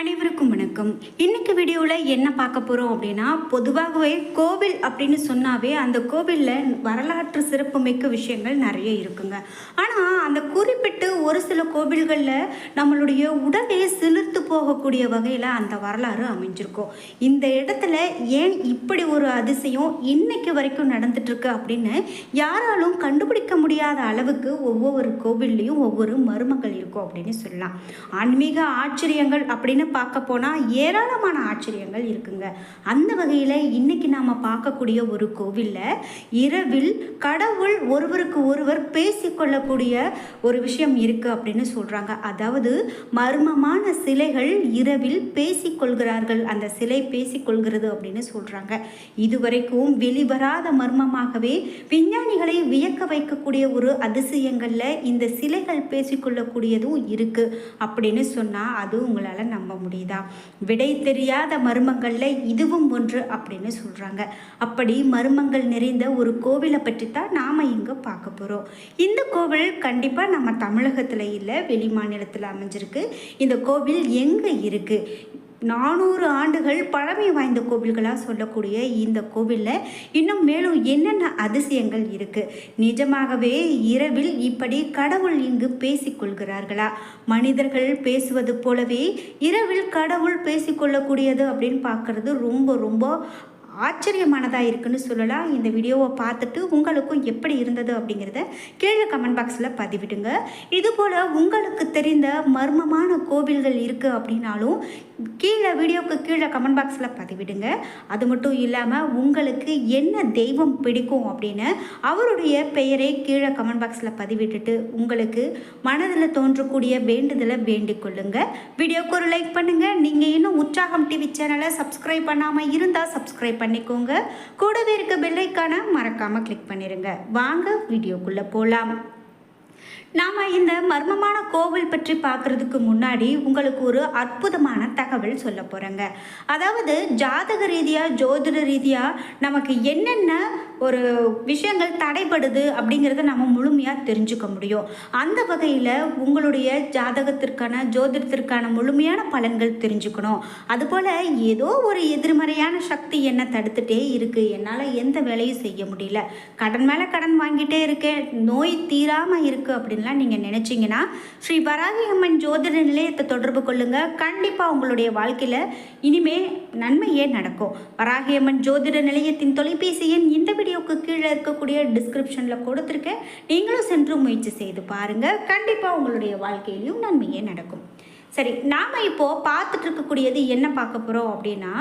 அனைவருக்கும் வணக்கம். இன்னைக்கு வீடியோவில் என்ன பார்க்க போகிறோம் அப்படின்னா பொதுவாகவே கோவில் அப்படின்னு சொன்னாவே அந்த கோவிலில் வரலாற்று சிறப்புமிக்க விஷயங்கள் நிறைய இருக்குங்க. ஆனால் அந்த குறிப்பிட்டு ஒரு சில கோவில்களில் நம்மளுடைய உடலை சிலிர்த்து போகக்கூடிய வகையில் அந்த வரலாறு அமைஞ்சிருக்கும். இந்த இடத்துல ஏன் இப்படி ஒரு அதிசயம் இன்னைக்கு வரைக்கும் நடந்துட்டுருக்கு அப்படின்னு யாராலும் கண்டுபிடிக்க முடியாத அளவுக்கு ஒவ்வொரு கோவில்லையும் ஒவ்வொரு மருமகள் இருக்கும் அப்படின்னு சொல்லலாம். ஆன்மீக ஆச்சரியங்கள் அப்படின்னு பார்க்க போனால் ஏராளமான ஆச்சரியங்கள் இருக்குங்க. அந்த வகையில் இன்னைக்கு நாம் பார்க்கக்கூடிய ஒரு கோவிலில் இரவில் கடவுள் ஒருவருக்கு ஒருவர் பேசிக்கொள்ளக்கூடிய ஒரு விஷயம் இருக்குது அப்படின்னு சொல்கிறாங்க அதாவது மர்மமான சிலைகள் இரவில் பேசிக்கொள்கிறார்கள் அந்த சிலை பேசிக்கொள்கிறது அப்படின்னு சொல்கிறாங்க இதுவரைக்கும் வெளிவராத மர்மமாகவே விஞ்ஞானிகளை வியக்க வைக்கக்கூடிய ஒரு அதிசயங்களில் இந்த சிலைகள் பேசிக்கொள்ளக்கூடியதும் இருக்குது அப்படின்னு சொன்னால் அது உங்களால் நம்ப முடியுதா? விடை தெரியாத மர்மங்களில் இதுவும் ஒன்று அப்படின்னு சொல்கிறாங்க அப்படி மர்மங்கள் நிறைந்த ஒரு கோவிலை பற்றி தான் நாம் இங்கே பார்க்க போகிறோம் இந்த கோவில் கண்டிப்பாக நம்ம தமிழகத்தில் இல்லை வெளி மாநிலத்தில் அமைஞ்சிருக்கு. இந்த கோவில் எங்கே இருக்குது நானூறு ஆண்டுகள் பழமை வாய்ந்த கோவில்களாக சொல்லக்கூடிய இந்த கோவிலில் இன்னும் மேலும் என்னென்ன அதிசயங்கள் இருக்குது நிஜமாகவே இரவில் இப்படி கடவுள் இங்கு பேசிக்கொள்கிறார்களா மனிதர்கள் பேசுவது போலவே இரவில் கடவுள் பேசிக்கொள்ளக்கூடியது அப்படின்னு பார்க்குறது ரொம்ப ரொம்ப ஆச்சரியமானதாக இருக்குன்னு சொல்லலாம். இந்த வீடியோவை பார்த்துட்டு உங்களுக்கும் எப்படி இருந்தது அப்படிங்கிறத கீழே கமெண்ட் பாக்ஸில் பதிவிடுங்க. இதுபோல் உங்களுக்கு தெரிந்த மர்மமான கோவில்கள் இருக்குது அப்படின்னாலும் கீழே வீடியோவுக்கு கீழே கமெண்ட் பாக்ஸில் பதிவிடுங்க. அது மட்டும் இல்லாமல் உங்களுக்கு என்ன தெய்வம் பிடிக்கும் அப்படின்னு அவருடைய பெயரை கீழே கமெண்ட் பாக்ஸில் பதிவிட்டுட்டு உங்களுக்கு மனதில் தோன்றக்கூடிய வேண்டுதலை வேண்டிக் கொள்ளுங்க. வீடியோக்கு ஒரு லைக் பண்ணுங்கள் நீங்கள் இன்னும் உற்சாகம் டிவி சேனலை சப்ஸ்கிரைப் பண்ணாமல் இருந்தால் சப்ஸ்கிரைப் பண்ணிக்கோங்க. கூடவே இருக்க பெல்லைக்கான மறக்காமல் கிளிக் பண்ணிடுங்க வாங்க வீடியோக்குள்ளே போகலாம் நாம் இந்த மர்மமான கோவில் பற்றி பார்க்குறதுக்கு முன்னாடி உங்களுக்கு ஒரு அற்புதமான தகவல் சொல்ல போகிறேங்க அதாவது ஜாதக ரீதியாக ஜோதிட ரீதியாக நமக்கு என்னென்ன ஒரு விஷயங்கள் தடைபடுது அப்படிங்கிறத நம்ம முழுமையாக தெரிஞ்சுக்க முடியும். அந்த வகையில் உங்களுடைய ஜாதகத்திற்கான ஜோதிடத்திற்கான முழுமையான பலன்கள் தெரிஞ்சுக்கணும். அதுபோல் ஏதோ ஒரு எதிர்மறையான சக்தி என்னை தடுத்துட்டே இருக்குது என்னால் எந்த வேலையும் செய்ய முடியல. கடன் மேலே கடன் வாங்கிட்டே இருக்கேன். நோய் தீராமல் இருக்குது அப்படின்னு அப்படின்லாம் நீங்கள் நினச்சிங்கன்னா ஸ்ரீ வராகியம்மன் ஜோதிட நிலையத்தை தொடர்பு கொள்ளுங்கள் கண்டிப்பாக உங்களுடைய வாழ்க்கையில் இனிமே நன்மையே நடக்கும். வராகியம்மன் ஜோதிட நிலையத்தின் தொலைபேசி எண் இந்த வீடியோவுக்கு கீழே இருக்கக்கூடிய டிஸ்கிரிப்ஷனில் கொடுத்துருக்கேன். நீங்களும் சென்று முயற்சி செய்து பாருங்கள் கண்டிப்பாக உங்களுடைய வாழ்க்கையிலையும் நன்மையே நடக்கும். சரி நாம் இப்போது பார்த்துட்டு இருக்கக்கூடியது என்ன பார்க்க போகிறோம் அப்படின்னா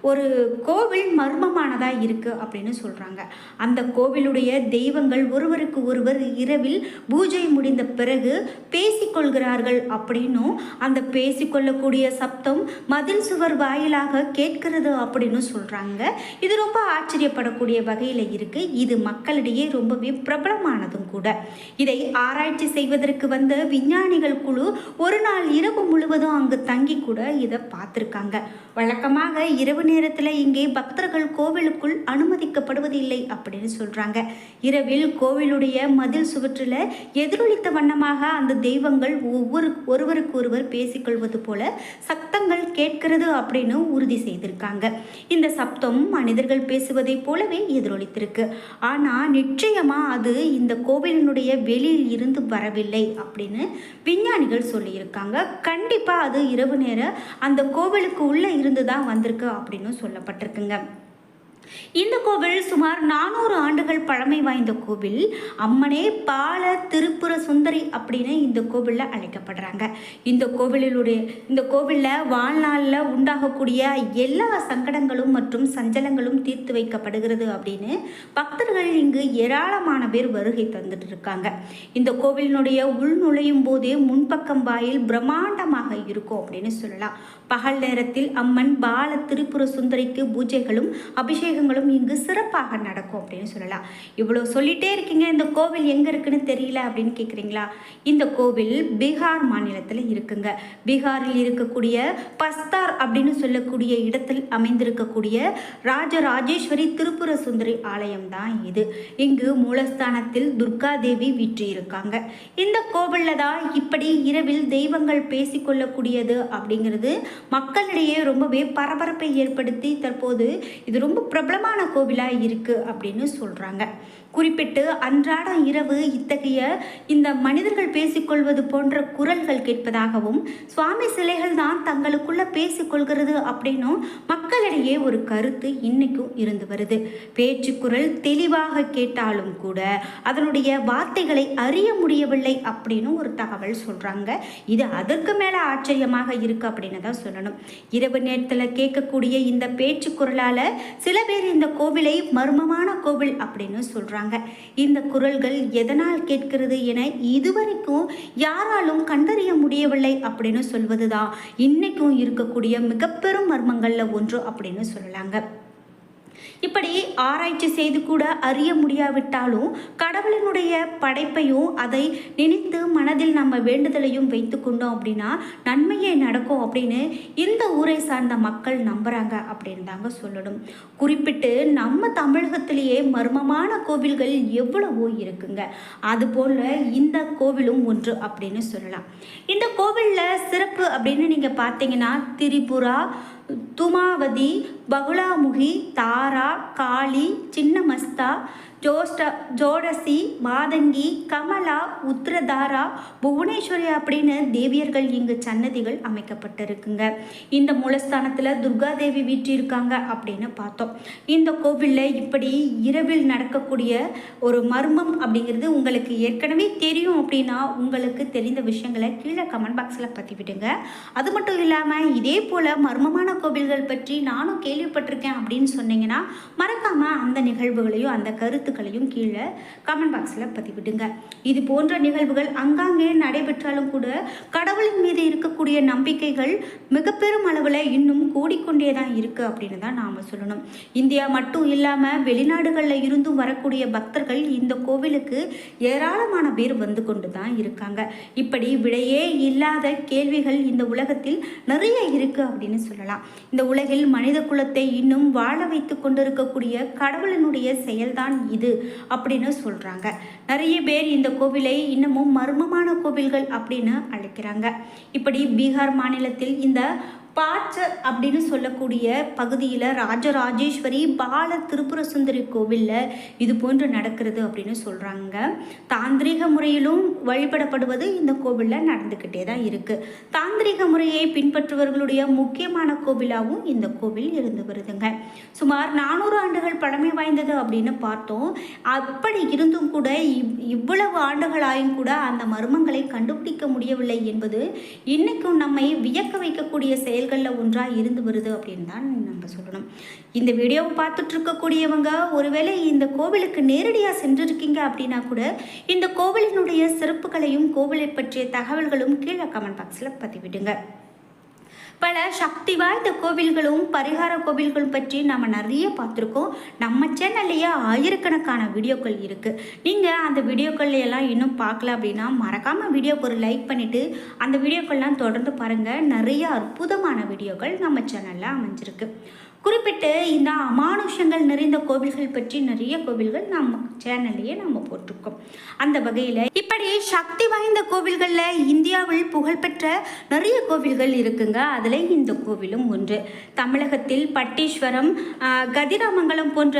ஒரு கோவில் மர்மமானதாக இருக்குது அப்படின்னு சொல்கிறாங்க அந்த கோவிலுடைய தெய்வங்கள் ஒருவருக்கு ஒருவர் இரவில் பூஜை முடிந்த பிறகு பேசிக்கொள்கிறார்கள் அப்படின்னும் அந்த பேசிக்கொள்ளக்கூடிய சப்தம் மதில் சுவர் வாயிலாக கேட்கிறது அப்படின்னு சொல்கிறாங்க இது ரொம்ப ஆச்சரியப்படக்கூடிய வகையில் இருக்குது இது மக்களிடையே ரொம்பவே பிரபலமானதும் கூட. இதை ஆராய்ச்சி செய்வதற்கு வந்த விஞ்ஞானிகள் குழு ஒரு நாள் இரவு முழுவதும் அங்கு தங்கி கூட இதை பார்த்துருக்காங்க. வழக்கமாக இரவு நேரத்தில் இங்கே பக்தர்கள் கோவிலுக்குள் அனுமதிக்கப்படுவதில்லை அப்படின்னு சொல்கிறாங்க இரவில் கோவிலுடைய மதில் சுவற்றில் எதிரொலித்த வண்ணமாக அந்த தெய்வங்கள் ஒவ்வொரு ஒருவருக்கு ஒருவர் பேசிக்கொள்வது போல சத்தங்கள் கேட்கிறது அப்படின்னு உறுதி செய்திருக்காங்க. இந்த சப்தம் மனிதர்கள் பேசுவதைப் போலவே எதிரொலித்திருக்கு. ஆனால் நிச்சயமாக அது இந்த கோவிலினுடைய வெளியில் இருந்து வரவில்லை அப்படின்னு விஞ்ஞானிகள் சொல்லியிருக்காங்க. கண்டிப்பாக அது இரவு நேர அந்த கோவிலுக்கு உள்ளே இருந்து தான் வந்திருக்கு அப்படின்னு சொல்லப்பட்டிருக்குங்க. இந்த கோவில் சுமார் நானூறு ஆண்டுகள் பழமை வாய்ந்த கோவில். அம்மனே பால திருப்புர சுந்தரி அப்படின்னு இந்த கோவிலில் அழைக்கப்படுறாங்க. இந்த கோவிலுடைய இந்த கோவிலில் வாழ்நாளில் உண்டாகக்கூடிய எல்லா சங்கடங்களும் மற்றும் சஞ்சலங்களும் தீர்த்து வைக்கப்படுகிறது அப்படின்னு பக்தர்கள் இங்கு ஏராளமான பேர் வருகை தந்துட்டு இருக்காங்க. இந்த கோவிலினுடைய உள் நுழையும் போதே முன்பக்கம் வாயில் பிரம்மாண்டமாக இருக்கும் அப்படின்னு சொல்லலாம். பகல் நேரத்தில் அம்மன் பால திருப்புர சுந்தரிக்கு பூஜைகளும் அபிஷேக விஷயங்களும் இங்கு சிறப்பாக நடக்கும் அப்படின்னு சொல்லலாம். இவ்வளோ சொல்லிட்டே இருக்கீங்க இந்த கோவில் எங்கே இருக்குன்னு தெரியல அப்படின்னு கேட்குறீங்களா இந்த கோவில் பீகார் மாநிலத்தில் இருக்குங்க. பீகாரில் இருக்கக்கூடிய பஸ்தார் அப்படின்னு சொல்லக்கூடிய இடத்தில் அமைந்திருக்கக்கூடிய ராஜராஜேஸ்வரி திருப்புர சுந்தரி ஆலயம் தான் இது. இங்கு மூலஸ்தானத்தில் துர்கா தேவி வீற்றிருக்காங்க. இந்த கோவிலில் தான் இப்படி இரவில் தெய்வங்கள் பேசிக்கொள்ளக்கூடியது அப்படிங்கிறது மக்களிடையே ரொம்பவே பரபரப்பை ஏற்படுத்தி தற்போது இது ரொம்ப பிரபலமான கோவிலாக இருக்குது அப்படின்னு சொல்கிறாங்க குறிப்பிட்டு அன்றாடம் இரவு இத்தகைய இந்த மனிதர்கள் பேசிக்கொள்வது போன்ற குரல்கள் கேட்பதாகவும் சுவாமி சிலைகள் தான் தங்களுக்குள்ள பேசிக்கொள்கிறது அப்படின்னும் மக்களிடையே ஒரு கருத்து இன்னைக்கும் இருந்து வருது. பேச்சு குரல் தெளிவாக கேட்டாலும் கூட அதனுடைய வார்த்தைகளை அறிய முடியவில்லை அப்படின்னு ஒரு தகவல் சொல்றாங்க. இது அதற்கு மேல ஆச்சரியமாக இருக்கு அப்படின்னு தான் சொல்லணும். இரவு நேரத்தில் கேட்கக்கூடிய இந்த பேச்சு குரலால சில பேர் இந்த கோவிலை மர்மமான கோவில் அப்படின்னு சொல்கிறாங்க இந்த குரல்கள் எதனால் கேட்கிறது என இதுவரைக்கும் யாராலும் கண்டறிய முடியவில்லை அப்படின்னு சொல்வதுதான். இன்றைக்கும் இருக்கக்கூடிய மிக பெரும் ஒன்று அப்படின்னு சொல்லலாங்க. இப்படி ஆராய்ச்சி செய்து கூட அறிய முடியாவிட்டாலும் கடவுளினுடைய படைப்பையும் அதை நினைத்து மனதில் நம்ம வேண்டுதலையும் வைத்து கொண்டோம் அப்படின்னா நன்மையே நடக்கும் அப்படின்னு இந்த ஊரை சார்ந்த மக்கள் நம்புறாங்க அப்படின்னு தாங்க சொல்லணும். குறிப்பிட்டு நம்ம தமிழகத்திலேயே மர்மமான கோவில்கள் எவ்வளவோ இருக்குங்க. அதுபோல் இந்த கோவிலும் ஒன்று அப்படின்னு சொல்லலாம். இந்த கோவிலில் சிறப்பு அப்படின்னு நீங்கள் பார்த்தீங்கன்னா திரிபுரா துமாவதி பகுளாமுகி தாரா காளி சின்னமஸ்தா ஜோஸ்ட ஜோடசி மாதங்கி கமலா உத்திரதாரா புவனேஸ்வரி அப்படின்னு தேவியர்கள் இங்கு சன்னதிகள் அமைக்கப்பட்டிருக்குங்க. இந்த மூலஸ்தானத்தில் துர்காதேவி வீற்றிருக்காங்க அப்படின்னு பார்த்தோம். இந்த கோவிலில் இப்படி இரவில் நடக்கக்கூடிய ஒரு மர்மம் அப்படிங்கிறது உங்களுக்கு ஏற்கனவே தெரியும் அப்படின்னா உங்களுக்கு தெரிந்த விஷயங்களை கீழே கமெண்ட் பாக்ஸில் பதிவிடுங்க. அது மட்டும் இல்லாமல் இதே போல் மர்மமான கோவில்கள் பற்றி நானும் கேள்விப்பட்டிருக்கேன் அப்படின்னு சொன்னீங்கன்னா மறக்காமல் அந்த நிகழ்வுகளையும் அந்த கருத்து கருத்துக்களையும் கீழே கமெண்ட் பாக்ஸில் பதிவிடுங்க. இது போன்ற நிகழ்வுகள் அங்காங்கே நடைபெற்றாலும் கூட கடவுளின் மீது இருக்கக்கூடிய நம்பிக்கைகள் மிக பெரும் அளவில் இன்னும் கூடிக்கொண்டே தான் இருக்குது அப்படின்னு தான் நாம் சொல்லணும். இந்தியா மட்டும் இல்லாமல் வெளிநாடுகளில் இருந்தும் வரக்கூடிய பக்தர்கள் இந்த கோவிலுக்கு ஏராளமான பேர் வந்து கொண்டு தான் இருக்காங்க. இப்படி விடையே இல்லாத கேள்விகள் இந்த உலகத்தில் நிறைய இருக்குது அப்படின்னு சொல்லலாம். இந்த உலகில் மனித குலத்தை இன்னும் வாழ வைத்து கொண்டிருக்கக்கூடிய கடவுளினுடைய செயல்தான் இது. இது அப்படின்னு சொல்கிறாங்க நிறைய பேர் இந்த கோவிலை இன்னமும் மர்மமான கோவில்கள் அப்படின்னு அழைக்கிறாங்க. இப்படி பீகார் மாநிலத்தில் இந்த பாச்ச அப்படின்னு சொல்லக்கூடிய பகுதியில் ராஜராஜேஸ்வரி பால திருப்புர சுந்தரி கோவிலில் இது போன்று நடக்கிறது அப்படின்னு சொல்கிறாங்க தாந்திரிக முறையிலும் வழிபடப்படுவது இந்த கோவிலில் நடந்துக்கிட்டே தான் இருக்குது தாந்திரிக முறையை பின்பற்றுபவர்களுடைய முக்கியமான கோவிலாகவும் இந்த கோவில் இருந்து வருதுங்க. சுமார் நானூறு ஆண்டுகள் பழமை வாய்ந்தது அப்படின்னு பார்த்தோம். அப்படி இருந்தும் கூட இவ் இவ்வளவு ஆண்டுகளாயும் கூட அந்த மர்மங்களை கண்டுபிடிக்க முடியவில்லை என்பது இன்றைக்கும் நம்மை வியக்க வைக்கக்கூடிய செயல்களில் ஒன்றாக இருந்து வருது அப்படின்னு தான் நம்ம சொல்லணும். இந்த வீடியோவை பார்த்துட்டு இருக்கக்கூடியவங்க ஒருவேளை இந்த கோவிலுக்கு நேரடியாக சென்றிருக்கீங்க அப்படின்னா கூட இந்த கோவிலினுடைய சிறப்புகளையும் கோவிலை பற்றிய தகவல்களும் கீழே கமெண்ட் பாக்ஸில் பதிவிடுங்க. பல சக்தி வாய்ந்த கோவில்களும் பரிகார கோவில்களும் பற்றி நம்ம நிறைய பார்த்துருக்கோம். நம்ம சேனல்லையே ஆயிரக்கணக்கான வீடியோக்கள் இருக்குது நீங்கள் அந்த வீடியோக்கள் எல்லாம் இன்னும் பார்க்கல அப்படின்னா மறக்காமல் வீடியோக்கு ஒரு லைக் பண்ணிவிட்டு அந்த வீடியோக்கள்லாம் தொடர்ந்து பாருங்கள் நிறைய அற்புதமான வீடியோக்கள் நம்ம சேனலில் அமைஞ்சிருக்கு. குறிப்பிட்டு இந்த அமானுஷங்கள் நிறைந்த கோவில்கள் பற்றி நிறைய கோவில்கள் நம்ம சேனல்லையே நம்ம போட்டிருக்கோம். அந்த வகையில் இப்படி சக்தி வாய்ந்த கோவில்களில் இந்தியாவில் புகழ்பெற்ற நிறைய கோவில்கள் இருக்குங்க. அதில் இந்த கோவிலும் ஒன்று. தமிழகத்தில் பட்டீஸ்வரம் கதிராமங்கலம் போன்ற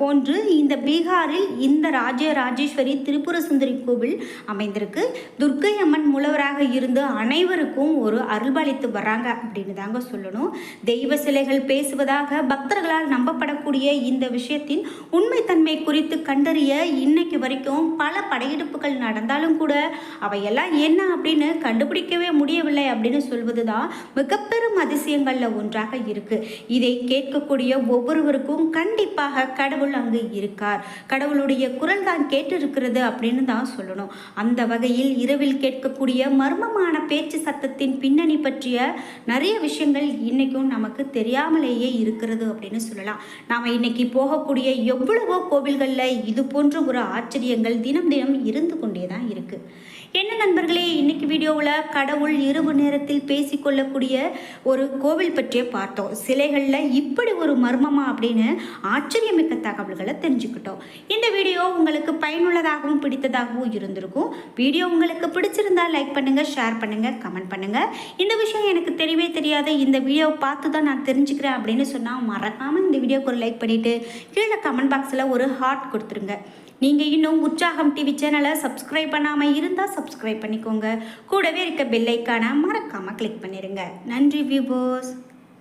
போன்று இந்த பீகாரில் இந்த ராஜ ராஜேஸ்வரி திரிபுர சுந்தரி கோவில் அமைந்திருக்கு. துர்க்கை அம்மன் மூலவராக இருந்து அனைவருக்கும் ஒரு அருள்பாலித்து வராங்க அப்படின்னு தாங்க சொல்லணும். தெய்வ சிலைகள் பேசுவதாக பக்தர்களால் நம்பப்படக்கூடிய இந்த விஷயத்தின் உண்மைத்தன்மை குறித்து கண்டறிய இன்னைக்கு வரைக்கும் பல படையெடுப்புகள் நடந்தாலும் கூட அவையெல்லாம் என்ன அப்படின்னு கண்டுபிடிக்கவே முடியவில்லை அப்படின்னு சொல்வது தான் மிகப்பெரும் அதிசயங்களில் ஒன்றாக இருக்கு. இதை கேட்கக்கூடிய ஒவ்வொருவருக்கும் கண்டிப்பாக கடவுள் அங்கு இருக்கார். கடவுளுடைய குரல் தான் கேட்டிருக்கிறது அப்படின்னு தான் சொல்லணும். அந்த வகையில் இரவில் கேட்கக்கூடிய மர்மமான பேச்சு சத்தத்தின் பின்னணி பற்றிய நிறைய விஷயங்கள் இன்னைக்கும் நமக்கு தெரியாமலேயே இருக்கிறது அப்படின்னு சொல்லலாம். நாம் இன்னைக்கு போகக்கூடிய எவ்வளவோ கோவில்களில் இது போன்ற ஒரு ஆச்சரியங்கள் தினம் தினம் இருந்து கொண்டே தான் இருக்குது என்ன நண்பர்களே இன்னைக்கு வீடியோவில் கடவுள் இரவு நேரத்தில் பேசிக்கொள்ளக்கூடிய ஒரு கோவில் பற்றிய பார்த்தோம். சிலைகளில் இப்படி ஒரு மர்மமா அப்படின்னு ஆச்சரியமிக்க தகவல்களை தெரிஞ்சுக்கிட்டோம். இந்த வீடியோ உங்களுக்கு பயனுள்ளதாகவும் பிடித்ததாகவும் இருந்திருக்கும். வீடியோ உங்களுக்கு பிடிச்சிருந்தா லைக் பண்ணுங்க ஷேர் பண்ணுங்க கமெண்ட் பண்ணுங்க. இந்த விஷயம் எனக்கு தெரியவே தெரியாது இந்த வீடியோவை பார்த்து தான் நான் தெரிஞ்சுக்கிறேன் அப்படின்னு அப்படின்னு சொன்னால் மறக்காமல் இந்த வீடியோக்கு ஒரு லைக் பண்ணிவிட்டு கீழே கமெண்ட் பாக்ஸில் ஒரு ஹார்ட் கொடுத்துருங்க. நீங்கள் இன்னும் உற்சாகம் டிவி சேனலை சப்ஸ்கிரைப் பண்ணாமல் இருந்தால் சப்ஸ்கிரைப் பண்ணிக்கோங்க. கூடவே இருக்க பெல்லைக்கான மறக்காமல் கிளிக் பண்ணிடுங்க நன்றி வியூபோஸ்